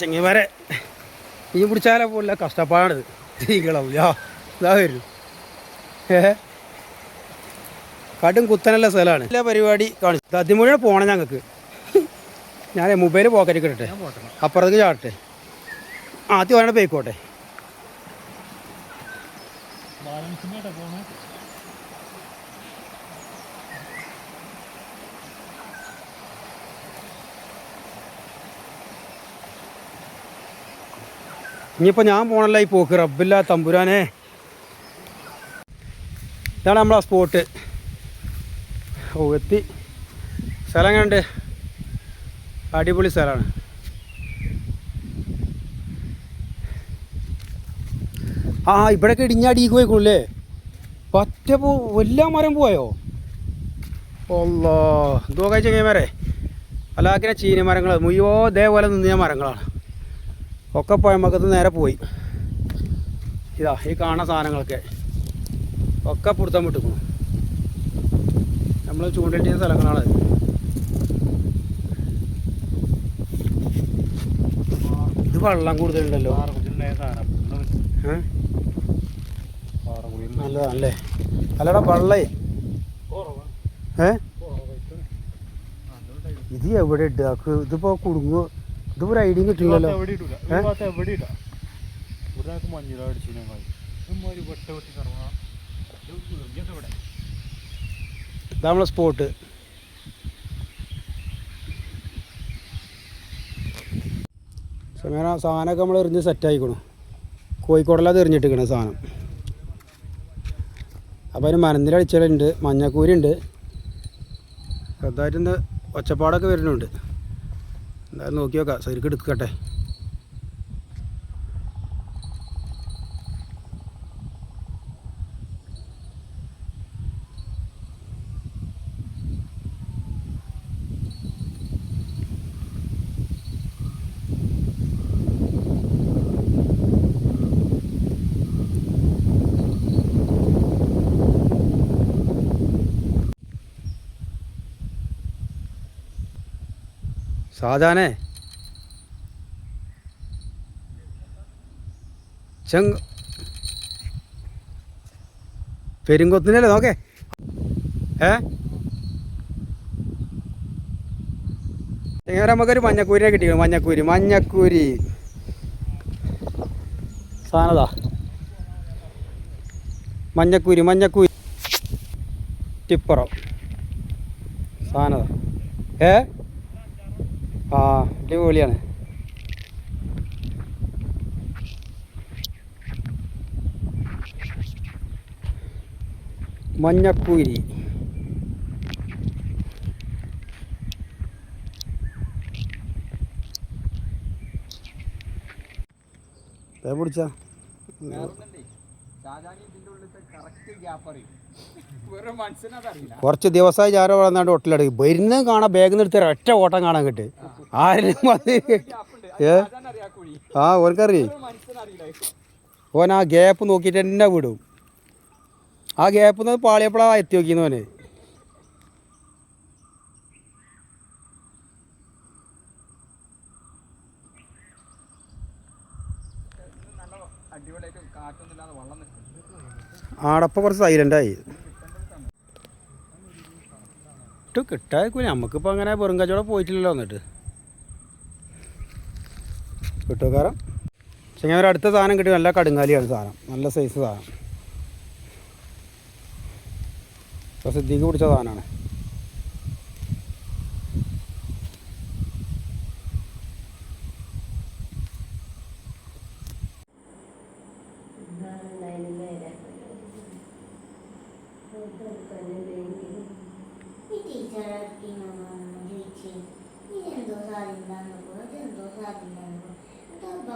ചെങ്ങന്മാരെ ഈ പിടിച്ചാലെ പോലെ കഷ്ടപ്പാടത് തീകളാവില്ല ഇതാ വരും. കടും കുത്തനുള്ള സ്ഥലമാണ്. എല്ലാ പരിപാടി കാണിച്ചു അതിമുഴ പോണം ഞങ്ങൾക്ക് ഞാൻ മൊബൈൽ പോക്കറ്റ് കിട്ടട്ടെ അപ്പുറത്തേക്ക് ചാടട്ടെ. ആദ്യം ഒരെണ്ണം പോയിക്കോട്ടെ. ഇനിയിപ്പോൾ ഞാൻ പോണല്ല ഈ പോക്ക്. റബ്ബില്ല തമ്പുരാനെ. ഇതാണ് നമ്മളെ സ്പോട്ട് ഓ എത്തി. സ്ഥലം എങ്ങനെയുണ്ട് അടിപൊളി സ്ഥലമാണ്. ആ ഇവിടെയൊക്കെ ഇടിഞ്ഞടിക്ക് പോയിക്കൊള്ളേ പറ്റ പോ വല്ല മരം പോയോ? ഒല്ലോ എന്തോ കഴിച്ച ചങ്ങന്മാരെ അല്ലാക്കിനെ ചീന മരങ്ങൾ മുയ്യോ ഇതേപോലെ നിന്നിയ മരങ്ങളാണ്. ഒക്കെ പോയ മക്കത്ത് നേരെ പോയി. ഇതാ ഈ കാണുന്ന സാധനങ്ങളൊക്കെ. ഒക്കെ പിടുത്തം വിട്ടുക്കുന്നു നമ്മൾ ചൂണ്ടിട്ടിയ സ്ഥലങ്ങളാണ് ഇത് വെള്ളം കൂടുതലുണ്ടല്ലോ? നല്ലതാണല്ലേ? അല്ലടാ വെള്ളേ. ഏ? ഇത് എവിടെ ഇട്ട് ഇതിപ്പോ കുടുങ്ങോ. ഇതിപ്പോ ഒരു ഐഡിയ കിട്ടില്ലല്ലോ. ഏ? ഇതാ നമ്മളെ സ്പോട്ട്. സമയം സാധനമൊക്കെ നമ്മൾ എറിഞ്ഞ് സെറ്റായിക്കണു കോഴിക്കോടെല്ലാം അത് എറിഞ്ഞിട്ടിരിക്കണ സാധനം. അപ്പോൾ അതിന് മരന്തിലടിച്ചലുണ്ട് മഞ്ഞക്കൂരി ഉണ്ട് ചെറുതായിട്ട് ഒച്ചപ്പാടൊക്കെ വരുന്നുണ്ട്. എന്തായാലും നോക്കി നോക്കാം. ശരിക്കും എടുക്കട്ടെ. സാധാരണ. ചെങ്. പെരുങ്കൊത്തിനല്ലേ നോക്കേ? ഏ? ഇങ്ങനെ നമുക്കൊരു മഞ്ഞക്കൂരിനെ കിട്ടി മഞ്ഞക്കൂരി മഞ്ഞക്കൂരി. സാധനതാ മഞ്ഞക്കൂരി മഞ്ഞക്കൂരി. ടിപ്പറോ. സാധനതാ ഏ? ആ അടിപൊളിയാണ്. മഞ്ഞക്കൂരി പിടിച്ചാ. പിടിച്ച കുറച്ച് ദിവസമായി ചാരോ വളർന്നാണ്ട് ഒട്ടിലടക്കി വരുന്ന കാണാൻ ബാഗ് നിർത്തി ഒറ്റ ഓട്ടം കാണാൻ കിട്ടി. ആരെങ്കിലും വന്ന് ഏ? ആ ഓനക്കറിയേ? ഓൻ ആ ഗ്യാപ്പ് നോക്കിയിട്ട് തന്നെ വിടും. ആ ഗ്യാപ്പ് നിന്ന് പാളിയപ്പോഴാ എത്തി നോക്കിയെന്ന് ഓന്. ആടപ്പ കുറച്ച് സൈലന്റായി ഇട്ട് കിട്ടായിരിക്കും നമുക്കിപ്പോൾ അങ്ങനെ വെറും കച്ചവടം പോയിട്ടില്ലല്ലോ എന്നിട്ട്. കിട്ടുകാരം പക്ഷേ ഒരു അടുത്ത സാധനം കിട്ടി. നല്ല കടുങ്കാലിയാണ് സാധനം. നല്ല സൈസ് സാധനം. പ്രസിദ്ധിക്ക് സിദ്ധിക്ക് പിടിച്ച സാധനമാണ്. ഈ ടീച്ചർ ചോദിച്ചേ ഇതെന്തോ സാധനം ഇതെന്തോ സാധനം